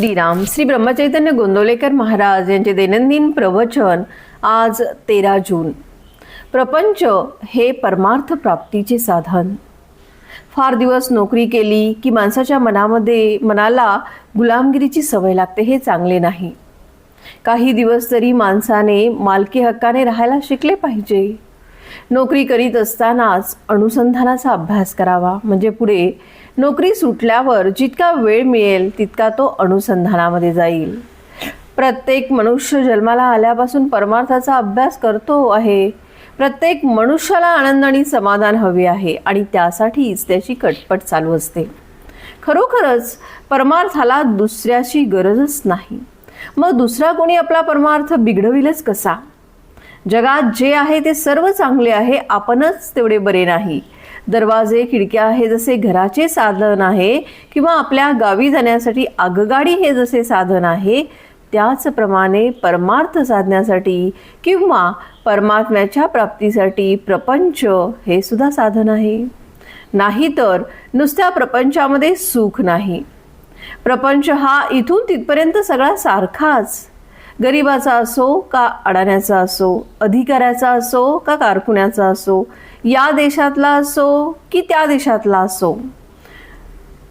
श्रीराम श्री ब्रह्मचैतन्य गोंदवलेकर महाराज यांचे दैनंदिन प्रवचन आज तेरा जून. प्रपंच हे परमार्थ प्राप्तीचे साधन. फार दिवस नोकरी केली की माणसाच्या मनामध्ये मनाला गुलामगिरीची सवय लागते हे चांगले नाही. काही दिवस तरी माणसाने मालकी हक्काने राहायला शिकले पाहिजे. नोकरी करीत असतानाच अनुसंधानाचा अभ्यास करावा म्हणजे पुढे नोकरी सुटल्यावर जितका वेळ मिळेल तितका तो अनुसंधानामध्ये जाईल. प्रत्येक मनुष्य जन्माला आल्यापासून परमार्थाचा अभ्यास करतो आहे. प्रत्येक मनुष्याला आनंद आणि समाधान हवे आहे आणि त्यासाठीच त्याची कटपट चालू असते. खरोखरच परमार्थाला दुसऱ्याची गरजच नाही. मग दुसरा कोणी आपला परमार्थ बिघडविलच कसा? जगात जे आहे ते सर्व चांगले आहे आपणच तेवढे बरे नाही. दरवाजे खिडक्या हे जसे घराचे साधन आहे किंवा आपल्या गावी जाण्यासाठी आगगाडी हे जसे साधन आहे त्याचप्रमाणे परमार्थ साधण्यासाठी किंवा परमात्म्याच्या प्राप्तीसाठी प्रपंच हे सुद्धा साधन आहे. नाहीतर नुसत्या प्रपंचामध्ये सुख नाही. प्रपंच हा इथून तिथपर्यंत सगळा सारखाच गरिबाचा असो का अडाण्याचा असो अधिकाऱ्याचा असो का कारकुन्याचा असो या देशातला असो की त्या देशातला असो.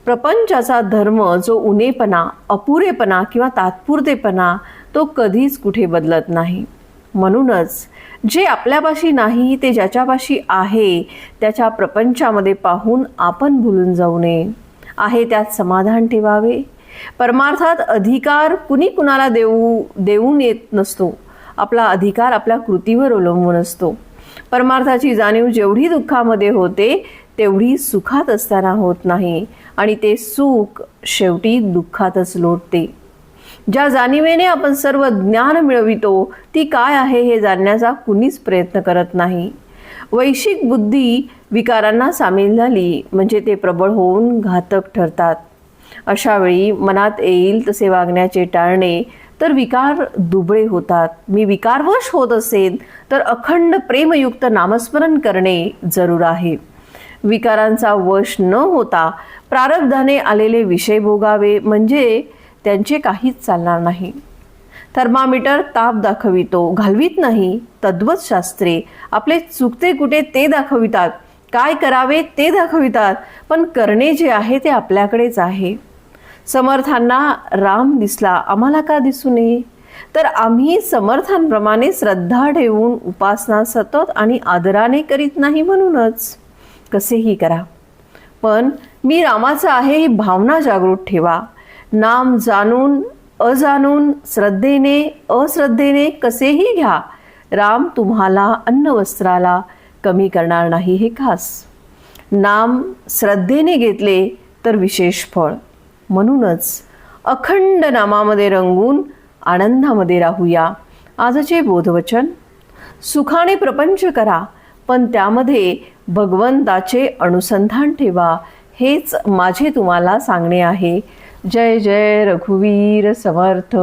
प्रपंचाचा धर्म जो उनेपणा अपुरेपणा किंवा तात्पुरतेपणा तो कधीच कुठे बदलत नाही. म्हणूनच जे आपल्यापाशी नाही ते ज्याच्यापाशी आहे त्याच्या प्रपंचामध्ये पाहून आपण भुलून जाऊ नये. आहे त्यात समाधान ठेवावे. परमार्थात अधिकार कुणी कुणाला देऊ देऊन येत नसतो. आपला अधिकार आपल्या कृतीवर अवलंबून असतो. परमार्थाची जाणीव जेवढी दुःखामध्ये होते तेवढी सुखात असताना होत नाही आणि ते सुख शेवटी दुःखातच लोटते. ज्या जाणीवेने आपण सर्व ज्ञान मिळवितो ती काय आहे हे जाणण्याचा कुणीच प्रयत्न करत नाही. वैश्विक बुद्धी विकारांना सामील झाली म्हणजे ते प्रबळ होऊन घातक ठरतात. अशावेळी मनात येईल तसे वागण्याचे टाळणे तर विकार दुबळे होतात. मी विकारवश होत असेल तर अखंड प्रेमयुक्त नामस्मरण करणे जरूर आहे. विकारांचा वश न होता प्रारब्धाने आलेले विषय भोगावे म्हणजे त्यांचे काहीच चालणार नाही. थर्मामीटर ताप दाखवितो घालवीत नाही तद्वत शास्त्रे आपले चुकते कुठे ते दाखवितात. काय करावे ते दाखवितात पण करणे जे आहे ते आपल्याकडेच आहे. समर्थांना राम दिसला आम्हाला का दिसू नये तर आम्ही समर्थांप्रमाणे श्रद्धा ठेवून उपासना सतत आणि आदराने करीत नाही म्हणूनच. कसेही करा. पण मी रामाचं आहे ही भावना जागृत ठेवा. नाम जाणून अजाणून श्रद्धेने अश्रद्धेने कसेही घ्या. राम तुम्हाला अन्न वस्त्राला कमी करणार नाही हे खास. नाम श्रद्धेने घेतले तर विशेष फळ. म्हणूनच अखंड नामामध्ये रंगून आनंदामध्ये राहूया. आजचे बोधवचन सुखाने प्रपंच करा पण त्यामध्ये भगवंताचे अनुसंधान ठेवा हेच माझे तुम्हाला सांगणे आहे. जय जय रघुवीर समर्थ.